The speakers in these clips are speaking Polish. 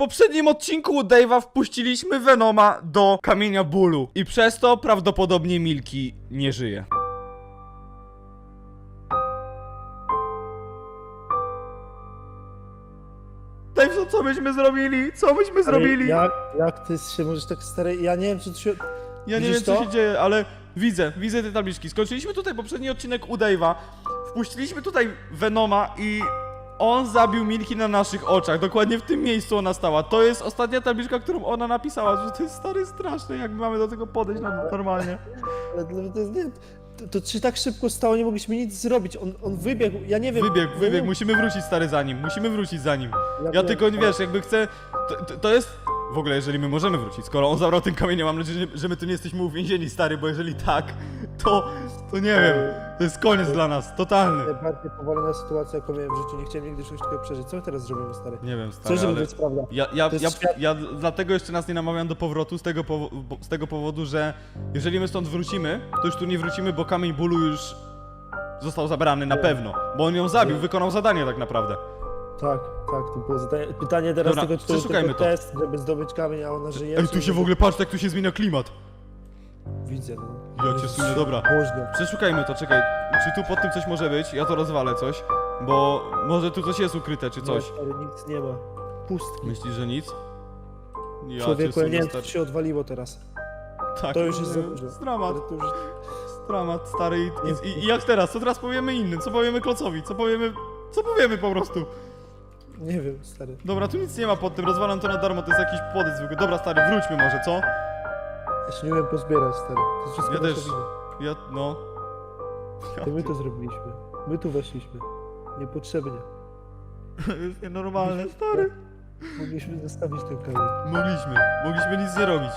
poprzednim odcinku u Dave'a wpuściliśmy Venoma do kamienia bólu i przez to prawdopodobnie Milki nie żyje. Dave, no co myśmy zrobili? Co myśmy zrobili? Ja, Jak, jak ty się możesz tak stary. Ja nie wiem, co tu się. nie widzisz wiem co to? się dzieje, ale widzę, widzę te tabliczki. Skończyliśmy tutaj poprzedni odcinek u Dave'a, wpuściliśmy tutaj Venoma i on zabił Milki na naszych oczach. Dokładnie w tym miejscu ona stała. To jest ostatnia tabliczka, którą ona napisała, że to jest stary straszne, jak my mamy do tego podejść normalnie. Ale to, to, jest, nie, to, to się tak szybko stało, nie mogliśmy nic zrobić. On, on wybiegł, ja nie wiem. Wybieg, wybieg, nie- musimy wrócić stary za nim, musimy wrócić za nim. Ja tylko, ale- wiesz, jakby chcę... To, to, to jest... W ogóle, jeżeli my możemy wrócić, skoro on zabrał ten kamień, mam nadzieję, że, że my tu nie jesteśmy uwięzieni, stary, bo jeżeli tak, to... To nie wiem, to jest koniec dla nas, totalny. Najbardziej powolona sytuacja, jaką miałem w życiu. Nie chciałem nigdy czegoś takiego przeżyć. Co my teraz zrobimy, stary? Nie wiem, Co, stary, żeby ale... być prawda? Ja, ja, To jest ja, świat- ja dlatego jeszcze nas nie namawiam do powrotu z tego, powo- bo- z tego powodu, że jeżeli my stąd wrócimy, to już tu nie wrócimy, bo kamień bólu już został zabrany na pewno. Bo on ją zabił, wykonał zadanie tak naprawdę. Tak, tak, to było zadanie. Pytanie teraz Dobra, tego, czy to był przeszukajmy tylko to. test, żeby zdobyć kamień, a ona żyje. Ej, czy tu się żeby- w ogóle, patrz, jak tu się zmienia klimat. Widzę, no. Ja cię sunę, dobra. Można. Przeszukajmy to, czekaj. Czy tu pod tym coś może być? Ja to rozwalę coś. Bo może tu coś jest ukryte, czy coś. Nie, stary, nic nie ma. Pustki. Myślisz, że nic? Ja Człowieku, ja nie wiem, się odwaliło teraz. Tak, to już jest za dużo. Dramat. To już... Dramat, stary. I, i, I jak teraz? Co teraz powiemy innym? Co powiemy Klocowi? Co powiemy... Co powiemy po prostu? Nie wiem, stary. Dobra, tu nic nie ma pod tym, rozwalam to na darmo, to jest jakiś płodec zwykły. Dobra, stary, wróćmy może, co? Ja się nie umiem pozbierać, stary. To jest wszystko Ja nasza też. wina. Ja, no... Ja, To my to zrobiliśmy. My tu weszliśmy. Niepotrzebnie. to jest nienormalne, stary. Mogliśmy zostawić ten kamień. Mogliśmy, mogliśmy nic nie robić.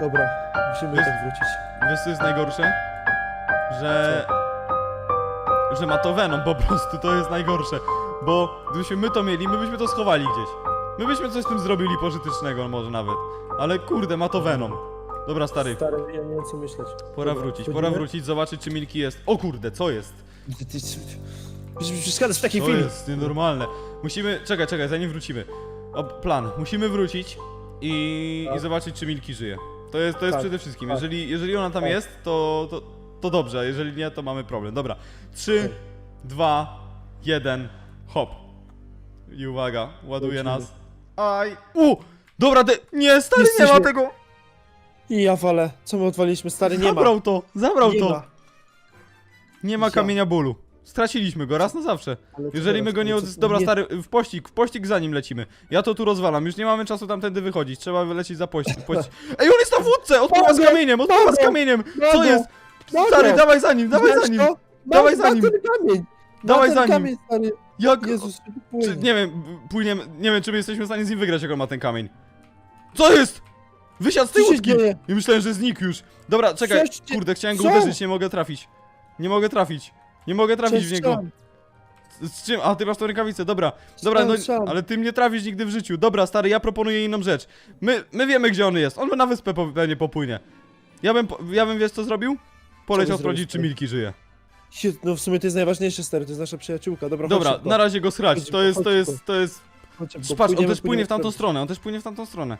Dobra, musimy tak wrócić. Wiesz co jest najgorsze? Że... Że ma to Venom po prostu, to jest najgorsze. Bo gdybyśmy my to mieli, my byśmy to schowali gdzieś. My byśmy coś z tym zrobili pożytecznego może nawet. Ale kurde, ma to Venom. Dobra, stary, Stary, ja nie wiem co myśleć. pora Dobra, wrócić, pora wrócić, zobaczyć czy Milki jest. O kurde, co jest? Przeszkadzasz w takiej To jest nienormalne. Musimy. Czekaj, czekaj, zanim wrócimy. O, plan. Musimy wrócić i, Tak. i zobaczyć, czy Milki żyje. To jest, to jest Tak, przede wszystkim. tak. Jeżeli, jeżeli ona tam Tak. jest, to, to, to dobrze, a jeżeli nie, to mamy problem. Dobra. 3, Tak. 2, 1, hop. I uwaga, ładuje Lecimy. nas. Aj. U! Dobra, de... nie, stary, nie ma Jesteśmy- tego! I ja walę. Co my odwaliliśmy, stary? Nie zabrał ma. to, zabrał nie to. ma. Nie ma Ja. kamienia bólu. Straciliśmy go raz na zawsze. Ale co Jeżeli my teraz? go nie Ale co- odzyskamy. Dobra, stary, w pościg, w pościg za nim lecimy. Ja to tu rozwalam, już nie mamy czasu tamtędy wychodzić. Trzeba wylecieć za pościg. pościg. Ej, on jest na wódce! Odpływa z kamieniem, odpływa z kamieniem! Co jest? Stary, dawaj za nim, dawaj za Znasz nim! to? Dawaj za ma nim. ten kamień. Ma Dawaj ten za nim. kamień, stary. Jak? Jezus, Czy, nie wiem, płyniemy, nie wiem, czy my jesteśmy w stanie z nim wygrać, jak on ma ten kamień. Co jest? Wysiadł z tej Co się łódki! dzieje? I myślałem, że znikł już. Dobra, czekaj, cię- kurde, chciałem go co? uderzyć, nie mogę trafić. Nie mogę trafić. Nie mogę trafić w niego. Z z czym? A ty masz tą rękawicę, dobra. Dobra, no ale ty mnie trafisz nigdy w życiu. Dobra, stary, ja proponuję inną rzecz. My, my wiemy gdzie on jest. On na wyspę po- pewnie popłynie. Ja bym, po- ja bym wiesz co zrobił? Poleciał byś sprawdzić, czy stary? Milki żyje. Sie- No w sumie to jest najważniejsze, stary, to jest nasza przyjaciółka. Dobra, Dobra, chodź szybko. na razie go schrać. Chodź To jest, to jest, to jest... Chodź szybko, Patrz, on płyniemy, też płynie płyniemy w tamtą stronę, on też płynie w tamtą stronę.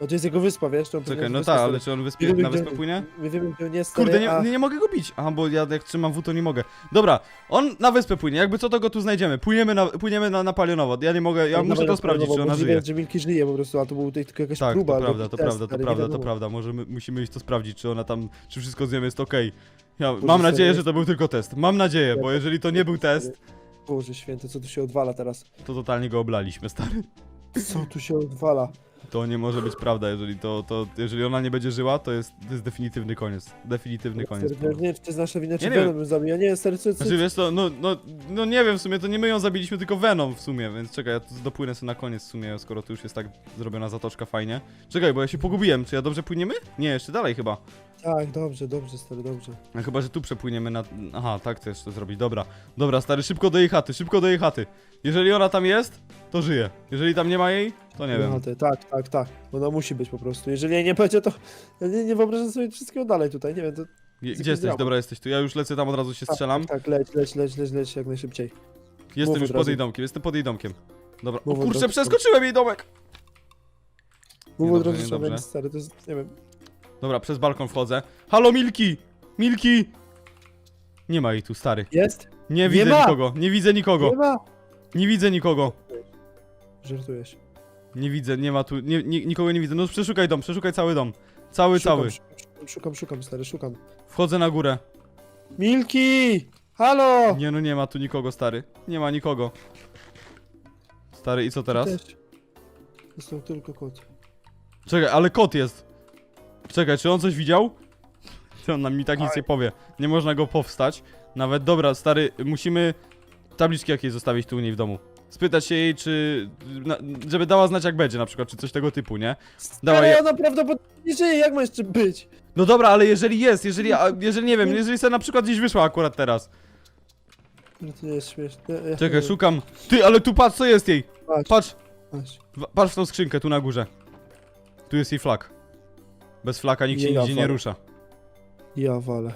No to jest jego wyspa, wiesz? To on Czekaj, no tak, ale czy on wyspie, na wyspę płynie? Nie wiemy, gdzie on jest, stary, Kurde, nie, a... nie, nie mogę go bić. Aha, bo ja jak trzymam W, to nie mogę. Dobra, on na wyspę płynie, jakby co to go tu znajdziemy. Płyniemy na, płyniemy na, na palionowo. Ja nie mogę, ja muszę to sprawdzić, czy ona żyje. że Milki żyje po prostu, a to był tutaj tylko jakaś Tak, próba. to prawda, to prawda, to prawda, to prawda. Możemy, musimy iść to sprawdzić, czy ona tam, czy wszystko z nią jest okej. Ja Boże, mam nadzieję, serio? że to był tylko test. Mam nadzieję, bo jeżeli to nie był test, Boże święty, co tu się odwala teraz? to totalnie go oblaliśmy, stary. Co tu się odwala? To nie może być prawda, jeżeli to, to jeżeli ona nie będzie żyła, to jest, to jest definitywny koniec. Definitywny koniec. Ja nie wiem, czy to jest nasza wina, czy Ja nie. Venom ją zabił. Ja nie wiem, stary, co... Znaczy wiesz co, no, no, no nie wiem w sumie, to nie my ją zabiliśmy, tylko Venom w sumie, więc czekaj, ja tu dopłynę sobie na koniec w sumie, skoro tu już jest tak zrobiona zatoczka fajnie. Czekaj, bo ja się pogubiłem, czy ja dobrze płyniemy? Nie, jeszcze dalej chyba. Tak, dobrze, dobrze, stary, dobrze. A chyba, że tu przepłyniemy na... Aha, tak chcesz to zrobić, dobra. Dobra, stary, szybko do jej chaty, szybko do jej chaty. Jeżeli ona tam jest, to żyje. Jeżeli tam nie ma jej, to nie wiem. No, ty, tak, tak, tak. Ona musi być po prostu. Jeżeli jej nie będzie, to ja nie, nie wyobrażam sobie wszystkiego dalej tutaj. Nie wiem, to... Gdzie jesteś? Dobra, jesteś tu. Ja już lecę tam, od razu się strzelam. Tak, tak, leć, leć, leć, leć, leć jak najszybciej. Jestem mów już od pod razu. jej domkiem, jestem pod jej domkiem. Dobra, o Mów od kurczę, razu. przeskoczyłem jej domek! Mów Niedobrze, od razu niedobrze. człowiek, stary, to jest, nie wiem. Dobra, przez balkon wchodzę. Halo, Milki! Milki! Nie ma jej tu, stary. Jest? Nie Nie widzę ma! nikogo, nie widzę nikogo, Nie ma! nie widzę nikogo. Żartujesz. Nie widzę, nie ma tu, nie, nie, nikogo nie widzę. No przeszukaj dom, przeszukaj cały dom. Cały, Szukam, cały. Szukam, szukam, szukam, stary, szukam. Wchodzę na górę. Milki! Halo! Nie no, nie ma tu nikogo, stary. Nie ma nikogo. Stary, i co teraz? Jest to tylko kot. Czekaj, ale kot jest. Czekaj, czy on coś widział? On nam mi tak nic nie powie. Nie można go powstać. Nawet, dobra, stary, musimy tabliczki jakieś zostawić tu u niej w domu. Spytać się jej, czy... Na, żeby dała znać jak będzie na przykład, czy coś tego typu, nie? Dawaj, Ale ja- ona prawdopodobnie nie żyje, jak ma jeszcze być? No dobra, ale jeżeli jest, jeżeli, a, jeżeli nie wiem, jeżeli sobie na przykład gdzieś wyszła akurat teraz. No to jest śmieszne. Czekaj, szukam. Ty, ale tu patrz, co jest jej. Patrz, Patrz, patrz. w- patrz w tą skrzynkę tu na górze. Tu jest jej flag. Bez flaka nikt się ja nigdzie nie walę. rusza. Ja walę.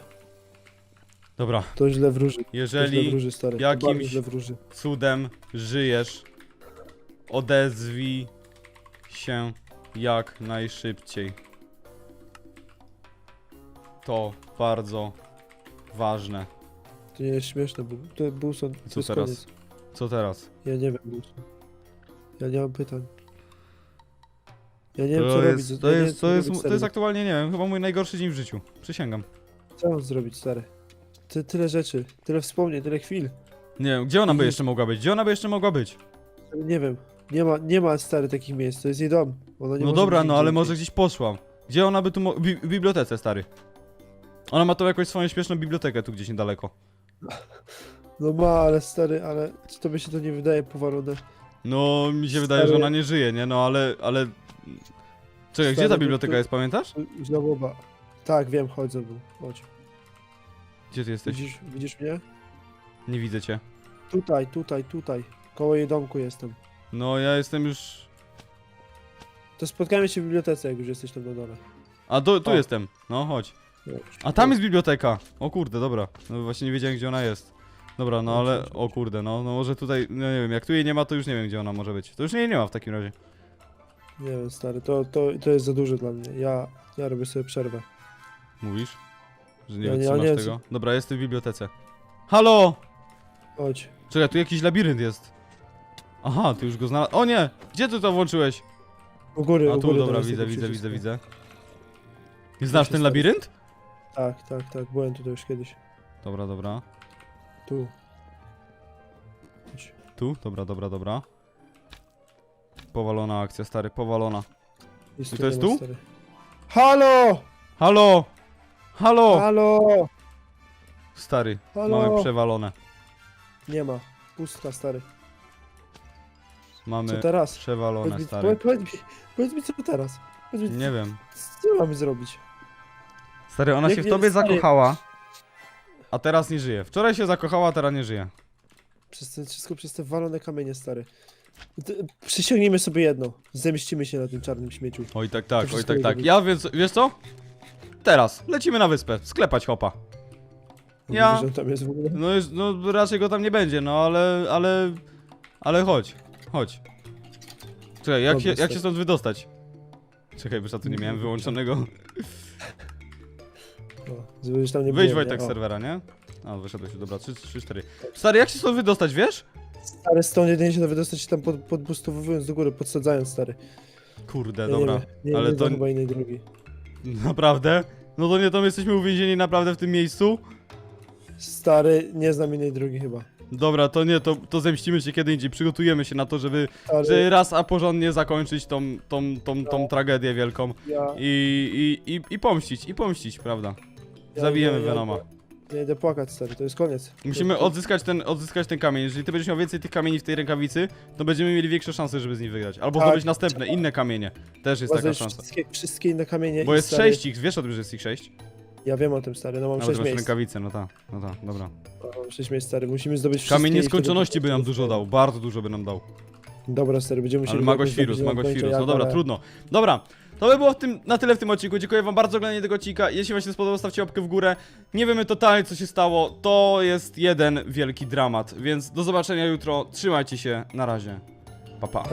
Dobra, To źle wróży. To źle jeżeli wróży, stary. To jakimś- bardzo źle wróży. cudem żyjesz, odezwij się jak najszybciej. To bardzo ważne. To nie jest śmieszne, bo to Bulson, to Co jest teraz? koniec. Co teraz? Ja nie wiem, Bulson. Ja nie mam pytań. Ja nie wiem, To co robić. jest, ja to nie wiem, jest, co to jest, robić, to jest aktualnie, nie wiem, chyba mój najgorszy dzień w życiu. Przysięgam. Co mam zrobić, stary? Ty, tyle rzeczy, tyle wspomnień, tyle chwil. Nie wiem, gdzie ona by jeszcze mogła być? Gdzie ona by jeszcze mogła być? Nie wiem. Nie ma, nie ma stary takich miejsc, to jest jej dom. Ona nie No może dobra, być no ale może gdzieś poszła. Gdzie ona by tu mo- bi- w bibliotece, stary? Ona ma tą jakąś swoją śmieszną bibliotekę tu gdzieś niedaleko. No ma, ale stary, ale czy tobie się to nie wydaje powalone? No, mi się wydaje, że Stary- ona nie żyje, nie? No ale, ale... Czekaj, gdzie Stary, ta to- biblioteka to- jest, pamiętasz? Żałoba. Tak, wiem, chodź ze mną. Chodź. Gdzie ty jesteś? Widzisz, widzisz mnie? Nie widzę cię. Tutaj, tutaj, tutaj. Koło jej domku jestem. No, ja jestem już... To spotkamy się w bibliotece, jak już jesteś tam na dole. A, tu, tu O. jestem. No, chodź. No, A tam jest biblioteka. O kurde, dobra. No właśnie nie wiedziałem, gdzie ona jest. Dobra, no ale... O kurde, no, no może tutaj... No nie wiem, jak tu jej nie ma, to już nie wiem, gdzie ona może być. To już jej nie ma w takim razie. Nie wiem, stary, to, to, to jest za dużo dla mnie. Ja, ja robię sobie przerwę. Mówisz? Że nie Ja nie- ja wytrzymasz nie- tego? Dobra, jestem w bibliotece. Halo! Chodź. Czekaj, tu jakiś labirynt jest. Aha, ty już go znalazłeś. O nie! Gdzie ty to włączyłeś? U góry, A u tu, góry dobra, teraz widzę, tego widzę, widzę, przycisku. widzę. Nie znasz się ten labirynt? Tak, tak, tak, byłem tutaj już kiedyś. Dobra, dobra. Tu. Chodź. Tu? Dobra, dobra, dobra. Powalona akcja, stary, powalona. I to jest tu? Halo! Halo! Halo! Halo! Stary, Halo! mamy przewalone. Nie ma. Pustka, stary. Co Mamy teraz? przewalone, Powiedz mi, stary. powiedz, powiedz, mi, powiedz mi, co teraz? Powiedz mi, Nie wiem. co mamy zrobić? Stary, ona Jak się w nie- tobie stary- zakochała, a teraz nie żyje. Wczoraj się zakochała, a teraz nie żyje. Przez te, wszystko przez te walone kamienie, stary. Ty- Przysiągnijmy sobie jedno. Zemścimy się na tym czarnym śmieciu. Oj tak, tak, oj wszystko tak, tak. Ja wiesz, wiesz co? Teraz, lecimy na wyspę, sklepać hopa. Ja- Mówisz, że on tam jest w ogóle? No, już, no raczej go tam nie będzie, no ale, ale, ale chodź, chodź. Czekaj, jak Dobra, się, jak stary. się stąd wydostać? Czekaj, bo ja tu nie miałem wyłączonego. O, żebyś tam nie Wyjdź było, Wojtek nie? z O. serwera, nie? A, wyszedłeś, dobra, 3, 3, 4. Stary, jak się stąd wydostać, wiesz? Stary, stąd jedynie się da wydostać się tam pod, podbustowując do góry, podsadzając, stary. Kurde, Ja dobra, Nie, nie, nie, ale nie to- to... chyba innej drogi. naprawdę? No to nie, to my jesteśmy uwięzieni naprawdę w tym miejscu? Stary, nie znam innej drogi chyba. Dobra, to nie, to, to zemścimy się kiedy indziej, przygotujemy się na to, żeby, Stary, żeby raz a porządnie zakończyć tą, tą, tą, tą No. tragedię wielką ja, i, i, i, i pomścić, i pomścić, prawda? ja Zabijemy idę- Venoma. Ja, ja idę płakać, stary, to jest koniec. Musimy odzyskać ten, odzyskać ten kamień. Jeżeli ty będziesz miał więcej tych kamieni w tej rękawicy, to będziemy mieli większe szanse, żeby z nich wygrać. Albo Tak. zdobyć następne, inne kamienie. Też jest taka szansa. Wszystkie, wszystkie inne kamienie Bo i, jest stary, sześć ich, wiesz o tym, że jest ich sześć? Ja wiem o tym, stary, no mam Nawet sześć masz miejsc. rękawice, no tak, no tak, dobra. O, Mam sześć miejsc, stary, musimy zdobyć wszystkie Kamień i wtedy nieskończoności by nam dużo dał, bardzo dużo by nam dał. Dobra, stary, będziemy musieli... Ale jakoś Magoświrus, zrobić Magoświrus, jak, no dobra, ale- trudno. Dobra, to by było w tym, na tyle w tym odcinku. Dziękuję wam bardzo za oglądanie tego odcinka. Jeśli wam się spodobał, stawcie łapkę w górę. Nie wiemy totalnie, co się stało. To jest jeden wielki dramat, więc do zobaczenia jutro. Trzymajcie się, na razie. Pa, pa.